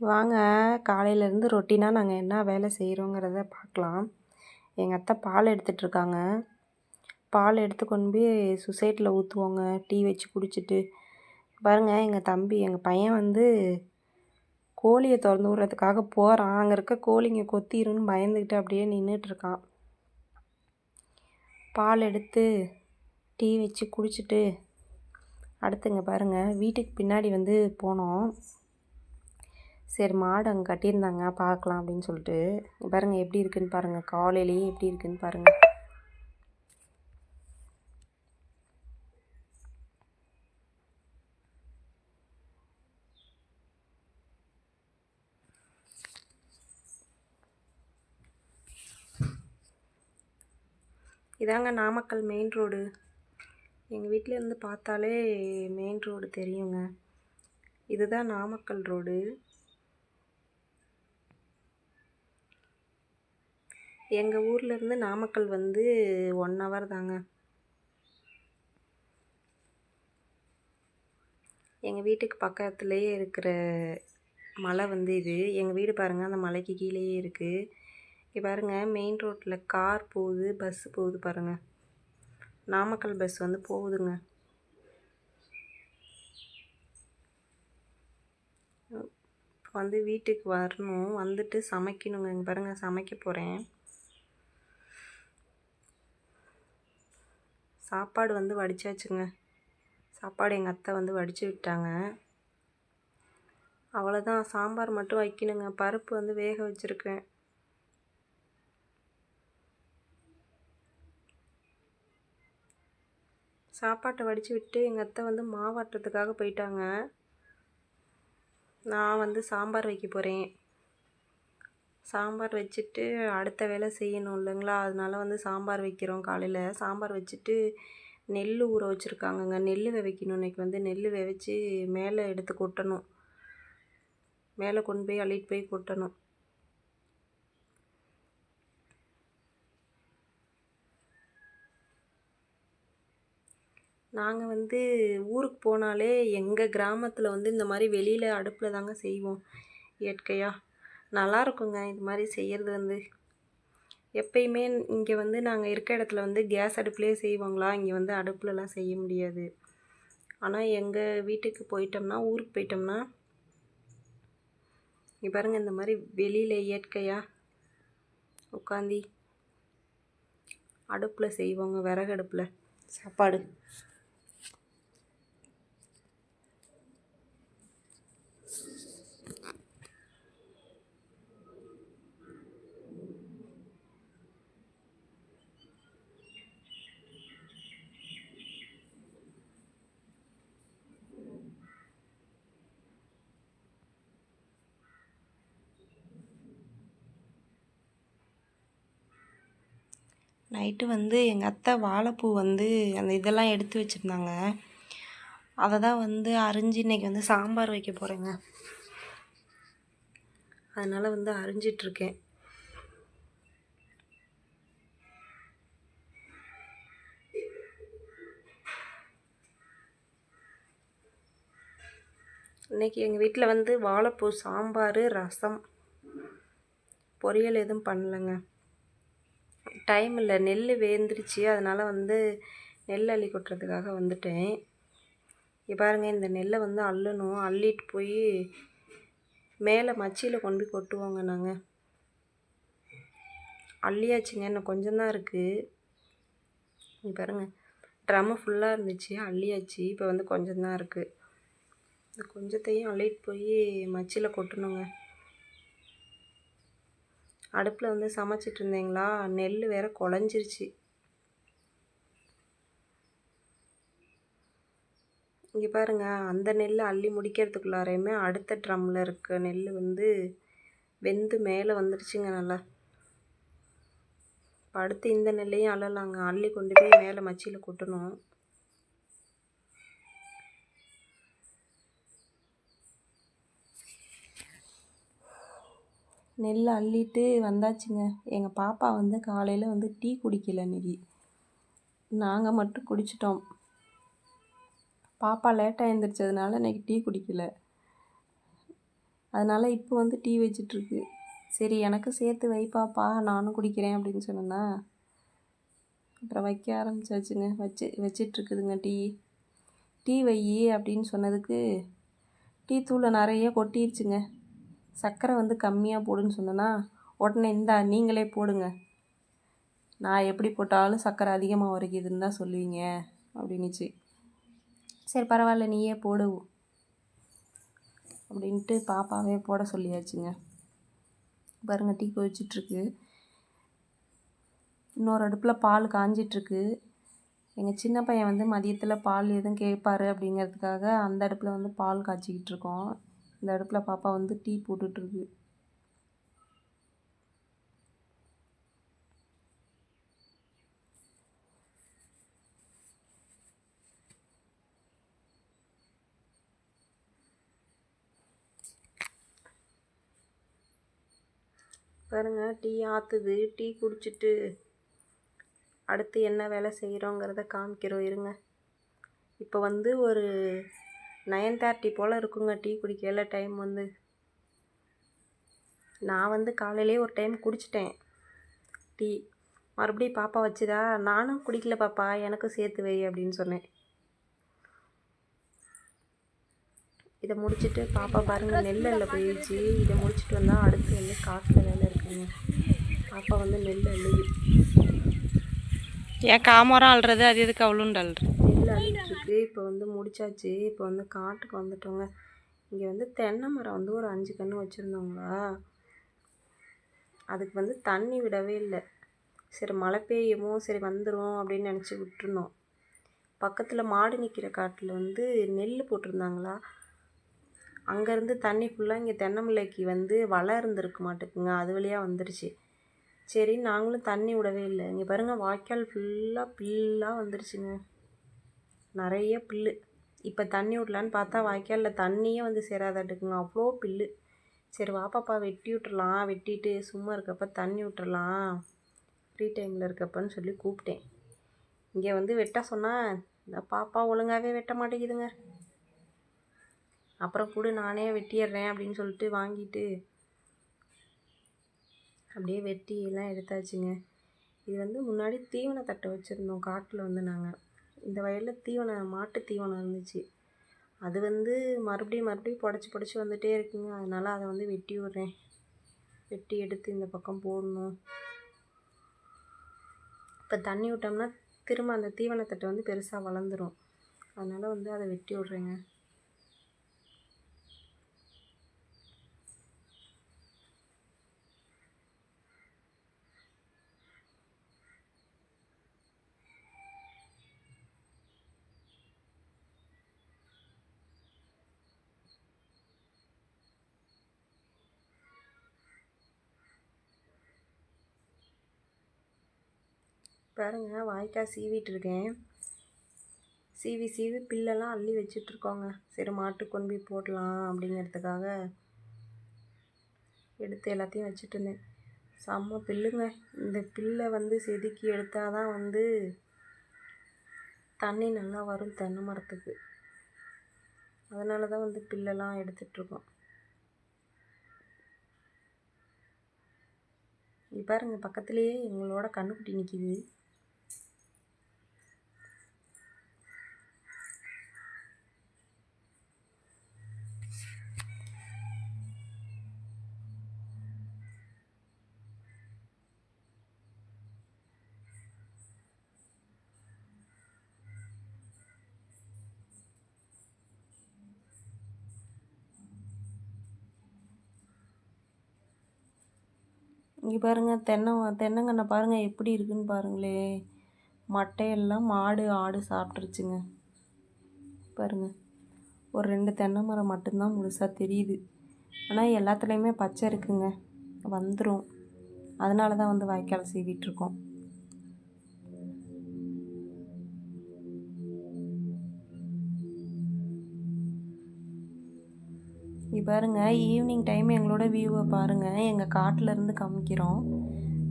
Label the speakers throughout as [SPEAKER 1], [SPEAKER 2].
[SPEAKER 1] வாங்க காலையிலேருந்து ரொட்டீனாக நாங்கள் என்ன வேலை செய்கிறோங்கிறத பார்க்கலாம் எங்கள் அத்தை பால் எடுத்துகிட்ருக்காங்க பால் எடுத்து கொண்டு போய் சுசைட்டியில் ஊற்றுவோங்க டீ வச்சு குடிச்சிட்டு. பாருங்கள் எங்கள் தம்பி எங்கள் பையன் வந்து கோழியை திறந்து விட்றதுக்காக போகிறான் அங்கே இருக்க கோழிங்க கொத்திருன்னு பயந்துக்கிட்டு அப்படியே நின்றுட்டுருக்கான் பால் எடுத்து டீ வச்சு குடிச்சிட்டு அடுத்துங்க பாருங்கள் வீட்டுக்கு பின்னாடி வந்து போனோம். சரி மாடு அங்கே கட்டியிருந்தாங்க பார்க்கலாம் அப்படின்னு சொல்லிட்டு. பாருங்கள் எப்படி இருக்குன்னு பாருங்கள் காலையிலேயே எப்படி இருக்குன்னு பாருங்கள் இதாங்க நாமக்கல் மெயின் ரோடு எங்கள் வீட்டிலேருந்து பார்த்தாலே மெயின் ரோடு தெரியுங்க. இதுதான் நாமக்கல் ரோடு எங்கள் ஊர்லேருந்து நாமக்கல் வந்து ஒன் ஹவர் தாங்க. எங்கள் வீட்டுக்கு பக்கத்துலேயே இருக்கிற மலை வந்து இது. எங்கள் வீடு பாருங்கள் அந்த மலைக்கு கீழேயே இருக்குது இங்கே பாருங்கள் மெயின் ரோட்டில் கார் போகுது பஸ்ஸு போகுது பாருங்கள் நாமக்கல் பஸ் வந்து போகுதுங்க. வந்து வீட்டுக்கு வரணும் வந்துட்டு சமைக்கணுங்க. இங்கே பாருங்கள் சமைக்க போகிறேன் சாப்பாடு வந்து வடித்தாச்சுங்க சாப்பாடு எங்கள் அத்தை வந்து வடித்து விட்டாங்க. அவ்வளோதான் சாம்பார் மட்டும் வைக்கணுங்க. பருப்பு வந்து வேக வச்சுருக்கேன். சாப்பாட்டை வடித்து விட்டு எங்கள் அத்தை வந்து மாவாட்டுறதுக்காக போயிட்டாங்க. நான் வந்து சாம்பார் வைக்க போகிறேன் சாம்பார் வச்சுட்டு அடுத்த வேலை செய்யணும் இல்லைங்களா? அதனால வந்து சாம்பார் வைக்கிறோம் காலையில். சாம்பார் வச்சுட்டு நெல் ஊற வச்சுருக்காங்கங்க. நெல் விதைக்கணும் இன்றைக்கி வந்து நெல் விதைச்சி மேலே எடுத்து கொட்டணும். மேலே கொண்டு போய் அள்ளிட்டு போய் கொட்டணும். நாங்கள் வந்து ஊருக்கு போனாலே எங்கள் கிராமத்தில் வந்து இந்த மாதிரி வெளியில் அடுப்பில் தாங்க செய்வோம். இயற்கையாக நல்லா இருக்குங்க இது மாதிரி செய்கிறது வந்து. எப்பயுமே இங்கே வந்து நாங்கள் இருக்க இடத்துல வந்து கேஸ் அடுப்புலேயே செய்வோங்களா? இங்கே வந்து அடுப்புலலாம் செய்ய முடியாது. ஆனால் எங்கள் வீட்டுக்கு போயிட்டோம்னா ஊருக்கு போயிட்டோம்னா இங்கே பாருங்கள் இந்த மாதிரி வெளியில் இயற்கையாக உட்காந்தி அடுப்பில் செய்வோங்க விறகு அடுப்பில். சாப்பாடு. நைட்டு வந்து எங்கள் அத்தை வாழைப்பூ வந்து அந்த இதெல்லாம் எடுத்து வச்சுருந்தாங்க. அதை தான் வந்து அரிஞ்சு இன்றைக்கி வந்து சாம்பார் வைக்க போகிறேங்க அதனால் வந்து அரிஞ்சிட்ருக்கேன் இன்றைக்கி எங்கள் வீட்டில் வந்து வாழைப்பூ சாம்பார் ரசம். பொரியல் எதுவும் பண்ணலைங்க. டைம் இல்லை. நெல் வேந்துருச்சு. அதனால் வந்து நெல் அள்ளி கொட்டுறதுக்காக வந்துட்டேன். இங்கே பாருங்கள் இந்த நெல்லை வந்து அள்ளணும். அள்ளிட்டு போய் மேலே மச்சியில் கொண்டு போய் கொட்டுவோங்க நாங்கள் அள்ளியாச்சுங்க. இன்னும் கொஞ்சம்தான் இருக்குது இங்கே பாருங்கள் ட்ரம்மு ஃபுல்லாக இருந்துச்சு. அள்ளியாச்சு. இப்போ வந்து கொஞ்சம்தான் இருக்குது இந்த கொஞ்சத்தையும் அள்ளிட்டு போய் மச்சியில் கொட்டணுங்க. அடுப்பில் வந்து சமைச்சிட்டு இருந்தீங்களா நெல் வேறு குழஞ்சிருச்சு. இங்கே பாருங்கள் அந்த நெல் அள்ளி முடிக்கிறதுக்குள்ளாரையுமே அடுத்த ட்ரம்மில் இருக்க நெல் வந்து வெந்து மேலே வந்துடுச்சுங்க நல்லா. இப்போ அடுத்து இந்த நெல்லையும் அள்ளலாங்க. அள்ளி கொண்டு போய் மேலே மச்சியில் கொட்டணும். நெல் அள்ளிட்டு வந்தாச்சுங்க. எங்கள் பாப்பா வந்து காலையில் வந்து டீ குடிக்கல இன்றைக்கி நாங்கள் மட்டும் குடிச்சிட்டோம். பாப்பா லேட்டாக எழுந்திரிச்சதுனால இன்றைக்கி டீ குடிக்கல. அதனால் இப்போ வந்து டீ வச்சிட்ருக்கு. சரி எனக்கு சேர்த்து வைப்பாப்பா நானும் குடிக்கிறேன் அப்படின்னு சொன்னேன்னா அப்புறம் வைக்க ஆரம்பிச்சாச்சுங்க. வச்சு வச்சிட்ருக்குதுங்க டீ. டீ வை அப்படின்னு சொன்னதுக்கு டீ தூளை நிறைய கொட்டிருச்சுங்க. சர்க்கரை வந்து கம்மியாக போடுன்னு சொன்னேன்னா உடனே இந்தா நீங்களே போடுங்க. நான் எப்படி போட்டாலும் சர்க்கரை அதிகமாக வரைக்குதுன்னு தான் சொல்லுவீங்க அப்படின்னுச்சு. சரி பரவாயில்ல நீயே போடு. அப்படின்ட்டு பாப்பாவே போட சொல்லியாச்சுங்க. பாருங்கள் டீ கொதிச்சிட்ருக்கு. இன்னொரு அடுப்பில் பால் காஞ்சிட்ருக்கு. எங்கள் சின்ன பையன் வந்து மதியத்தில் பால் எதுவும் கேட்பாரு அப்படிங்கிறதுக்காக அந்த அடுப்பில் வந்து பால் காய்ச்சிக்கிட்டு இருக்கோம். இந்த அடுப்பில் பாப்பா வந்து டீ போட்டுட்ருக்கு. பாருங்க டீ ஆற்றுது டீ குடிச்சிட்டு அடுத்து என்ன வேலை செய்கிறோங்கிறத காமிக்கிறோம் இருங்க. இப்போ வந்து ஒரு நயன் தேர்ட்டி போல் இருக்குங்க. டீ குடிக்கல டைம் வந்து. நான் வந்து காலையிலே ஒரு டைம் குடிச்சிட்டேன். டீ. மறுபடியும் பாப்பா வச்சுதா? நானும் குடிக்கல பாப்பா. எனக்கும் சேர்த்து வை அப்படின்னு சொன்னேன். இதை முடிச்சுட்டு பாப்பா பாருங்கள் நெல்லில் போயிடுச்சு. இதை முடிச்சுட்டு வந்தால் அடுத்து வந்து காட்டில் வேலை இருக்குங்க. பாப்பா வந்து நெல் அள்ளுது
[SPEAKER 2] ஏன் காமரம் அழுறது அது எதுக்கு அவ்வளோண்டு
[SPEAKER 1] அழுறது இப்போ வந்து முடிச்சாச்சு. இப்போ வந்து காட்டுக்கு வந்துட்டோங்க. இங்கே வந்து தென்னை மரம் வந்து ஒரு அஞ்சு கன்று வச்சுருந்தோங்களா? அதுக்கு வந்து தண்ணி விடவே இல்லை. சரி மழை பெய்யுமோ சரி வந்துடும் அப்படின்னு நினச்சி விட்டுருந்தோம். பக்கத்தில் மாடு நிற்கிற காட்டில் வந்து நெல் போட்டிருந்தாங்களா? அங்கேருந்து தண்ணி ஃபுல்லாக இங்கே தென்னம்பிள்ளைக்கு வந்து வலை இருந்திருக்க மாட்டேங்குங்க. அது வழியாக வந்துருச்சு. சரி நாங்களும் தண்ணி விடவே இல்லை. இங்கே பாருங்கள் வாய்க்கால் ஃபுல்லாக பில்லாக வந்துருச்சுங்க. நிறைய புல்லு. இப்போ தண்ணி விடலான்னு பார்த்தா வாய்க்காலில் தண்ணியே வந்து சேராதாட்டுக்குங்க. அவ்வளோ புல்லு. சரி வாப்பாப்பா வெட்டி விட்டுறலாம். வெட்டிட்டு சும்மா இருக்கப்ப தண்ணி விட்டுறலாம் ஃப்ரீ டைமில் இருக்கப்பன்னு சொல்லி கூப்பிட்டேன். இங்கே வந்து வெட்ட சொன்னால் இந்த பாப்பா ஒழுங்காகவே வெட்ட மாட்டேங்குதுங்க. அப்புறம் கூட நானே வெட்டிடுறேன் அப்படின்னு சொல்லிட்டு வாங்கிட்டு அப்படியே வெட்டி எல்லாம் எடுத்தாச்சுங்க. இது வந்து முன்னாடி தீவன தட்டை வச்சுருந்தோம். காட்டில் வந்து நாங்கள் இந்த வயலில் தீவனம் மாட்டு தீவனம் இருந்துச்சு. அது வந்து மறுபடியும் மறுபடியும் புடச்சி புடச்சி வந்துகிட்டே இருக்குங்க. அதனால் அதை வந்து வெட்டி விட்றேன். வெட்டி எடுத்து இந்த பக்கம் போடணும். இப்போ தண்ணி விட்டோம்னா திரும்ப அந்த தீவனத்தட்டை வந்து பெருசாக வளர்ந்துடும் அதனால் வந்து அதை வெட்டி விட்றேங்க. பாருங்க வாய்க்கால் சீவிட்டு இருக்கேன் சீவி சீவி பில்லெல்லாம் அள்ளி வச்சிட்ருக்கோங்க. சரி மாட்டு கொண்டு போய் போடலாம் அப்படிங்கிறதுக்காக எடுத்து எல்லாத்தையும் வச்சுட்டு இருந்தேன் செம்ம பில்லுங்க. இந்த பில்லை வந்து செதுக்கி எடுத்தால் தான் வந்து தண்ணி நல்லா வரும் தென்னை மரத்துக்கு. அதனால தான் வந்து பில்லெல்லாம் எடுத்துட்ருக்கோம். இங்கே பாருங்க பக்கத்துலேயே எங்களோட கண்ணுக்குட்டி நிற்கிது இங்கே பாருங்கள் தென்னை தென்னங்கன்னை பாருங்கள் எப்படி இருக்குன்னு பாருங்களே. மட்டையெல்லாம் மாடு ஆடு சாப்பிட்ருச்சுங்க பாருங்கள் ஒரு ரெண்டு தென்னை மரம் மட்டும்தான் முழுசாக தெரியுது. ஆனால் எல்லாத்துலேயுமே பச்சை இருக்குங்க. வந்துடும் அதனால தான் வந்து வாய்க்கால் சீவிட்டுருக்கோம். இங்கே பாருங்கள் ஈவினிங் டைம் எங்களோட வியூவை பாருங்கள் எங்கள் காட்டில் இருந்து காமிக்கிறோம்.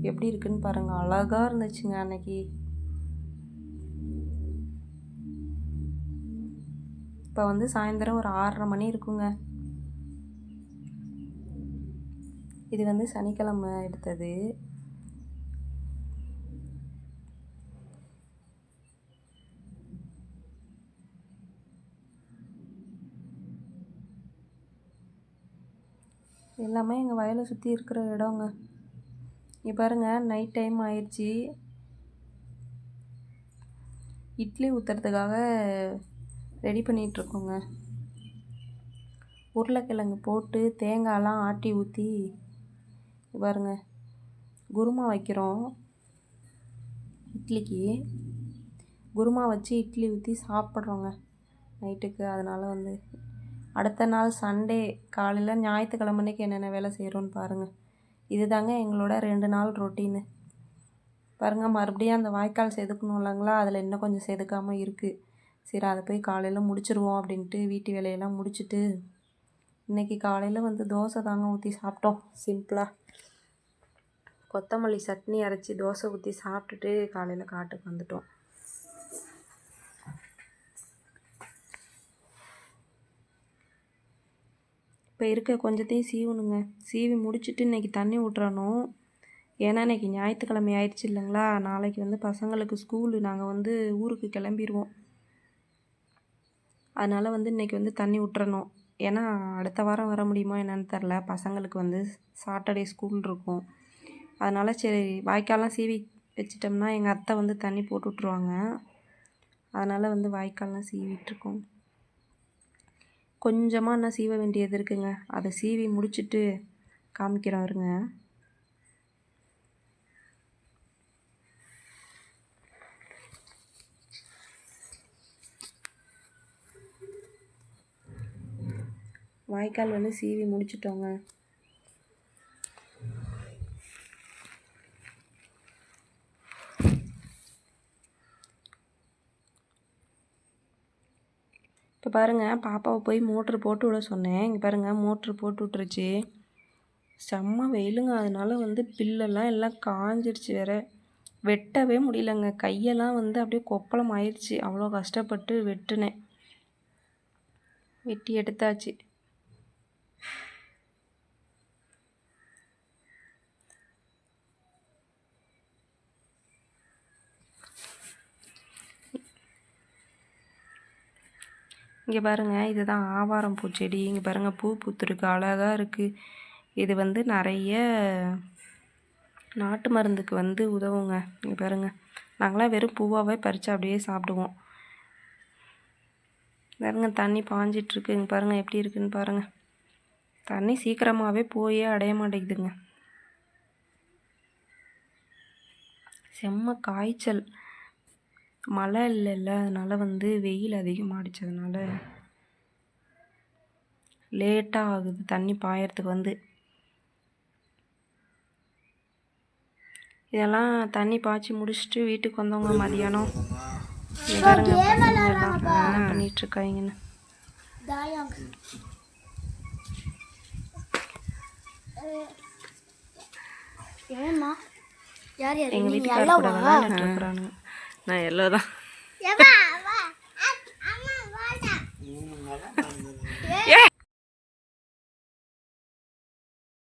[SPEAKER 1] எப்படி இருக்குன்னு பாருங்கள் அழகாக இருந்துச்சுங்க அன்னைக்கு. இப்போ வந்து சாயந்தரம் ஒரு ஆறரை மணி இருக்குங்க. இது வந்து சனிக்கிழமை எடுத்தது. எல்லாமே எங்கள் வயலை சுற்றி இருக்கிற இடங்க. இங்கே பாருங்கள் நைட் டைம் ஆயிடுச்சு. இட்லி ஊற்றுறதுக்காக ரெடி பண்ணிகிட்ருக்கோங்க உருளைக்கிழங்கு போட்டு தேங்காயெலாம் ஆட்டி ஊற்றி பாருங்க குருமா வைக்கிறோம். இட்லிக்கு. குருமா வச்சு இட்லி ஊற்றி சாப்பிட்றோங்க. நைட்டுக்கு அதனால் வந்து அடுத்த நாள் சண்டே காலையில் ஞாயிற்றுக்கிழமை அன்னைக்கு என்னென்ன வேலை செய்கிறோன்னு பாருங்கள் இதுதாங்க எங்களோட ரெண்டு நாள் ரொட்டீனு. பாருங்கள் மறுபடியும் அந்த வாய்க்கால் செதுக்கணும் இல்லைங்களா? அதில் இன்னும் கொஞ்சம் செதுக்காமல் இருக்குது சரி அதை போய் காலையில் முடிச்சிருவோம் அப்படின்ட்டு வீட்டு வேலையெல்லாம் முடிச்சுட்டு இன்றைக்கி காலையில் வந்து தோசை தாங்க ஊற்றி சாப்பிட்டோம். சிம்பிளாக கொத்தமல்லி சட்னி அரைச்சி தோசை ஊற்றி சாப்பிட்டுட்டு காலையில் காட்டுக்கு வந்துட்டோம். இப்போ இருக்க கொஞ்சத்தையும் சீவணுங்க. சீவி முடிச்சுட்டு இன்றைக்கி தண்ணி விட்றணும் ஏன்னா இன்றைக்கி ஞாயிற்றுக்கிழமை ஆயிடுச்சு இல்லைங்களா? நாளைக்கு வந்து பசங்களுக்கு ஸ்கூலு நாங்கள் வந்து ஊருக்கு கிளம்பிடுவோம் அதனால் வந்து இன்றைக்கி வந்து தண்ணி விட்றணும் ஏன்னா அடுத்த வாரம் வர முடியுமா என்னன்னு தெரில பசங்களுக்கு வந்து சாட்டர்டே ஸ்கூல் இருக்கும். அதனால் சரி வாய்க்கால்லாம் சீவி வச்சிட்டோம்னா எங்கள் அத்தை வந்து தண்ணி போட்டு விட்ருவாங்க அதனால் வந்து வாய்க்கால்லாம் சீவிட்டுருக்கோம் கொஞ்சமாக இன்னும் சீவ வேண்டியது இருக்குங்க. அதை சீவி முடிச்சுட்டு காமிக்கிறோம் இருங்க வாய்க்கால் வந்து சீவி முடிச்சிட்டோங்க. இப்போ பாருங்கள் பாப்பாவை போய் மோட்ரு போட்டு விட சொன்னேன். இங்கே பாருங்கள் மோட்ரு போட்டு விட்டுருச்சு. செம்ம வெயிலுங்க. அதனால வந்து பில்லெல்லாம் எல்லாம் காஞ்சிடுச்சு வேற. வெட்டவே முடியலங்க. கையெல்லாம் வந்து அப்படியே கொப்பளம் ஆயிடுச்சு அவ்வளோ கஷ்டப்பட்டு வெட்டினேன். வெட்டி எடுத்தாச்சு. இங்கே பாருங்கள் இதுதான் ஆவாரம் பூச்செடி இங்கே பாருங்கள் பூ பூத்துருக்கு அழகாக இருக்குது இது வந்து நிறைய நாட்டு மருந்துக்கு வந்து உதவுங்க. இங்கே பாருங்கள் நாங்களாம் வெறும் பூவாகவே பறித்து அப்படியே சாப்பிடுவோம். பாருங்க தண்ணி பாஞ்சிட்ருக்கு. இங்கே பாருங்கள் எப்படி இருக்குன்னு பாருங்கள் தண்ணி சீக்கிரமாகவே போயே அடைய மாட்டேங்குதுங்க. செம்ம காய்ச்சல். மழை இல்லைல்ல அதனால வந்து வெயில் அதிகமாகிடுச்சு அதனால லேட்டாக ஆகுது தண்ணி பாயறதுக்கு வந்து. இதெல்லாம் தண்ணி பாய்ச்சி முடிச்சுட்டு வீட்டுக்கு வந்தவங்க மதியானம்
[SPEAKER 3] தாயம். ஏம்மா? யார் யார்?
[SPEAKER 1] எங்க
[SPEAKER 3] நீங்க
[SPEAKER 1] வீட்டுக்கார கூட இருக்கிறானுங்க. நான் எல்லோ தான். ஏ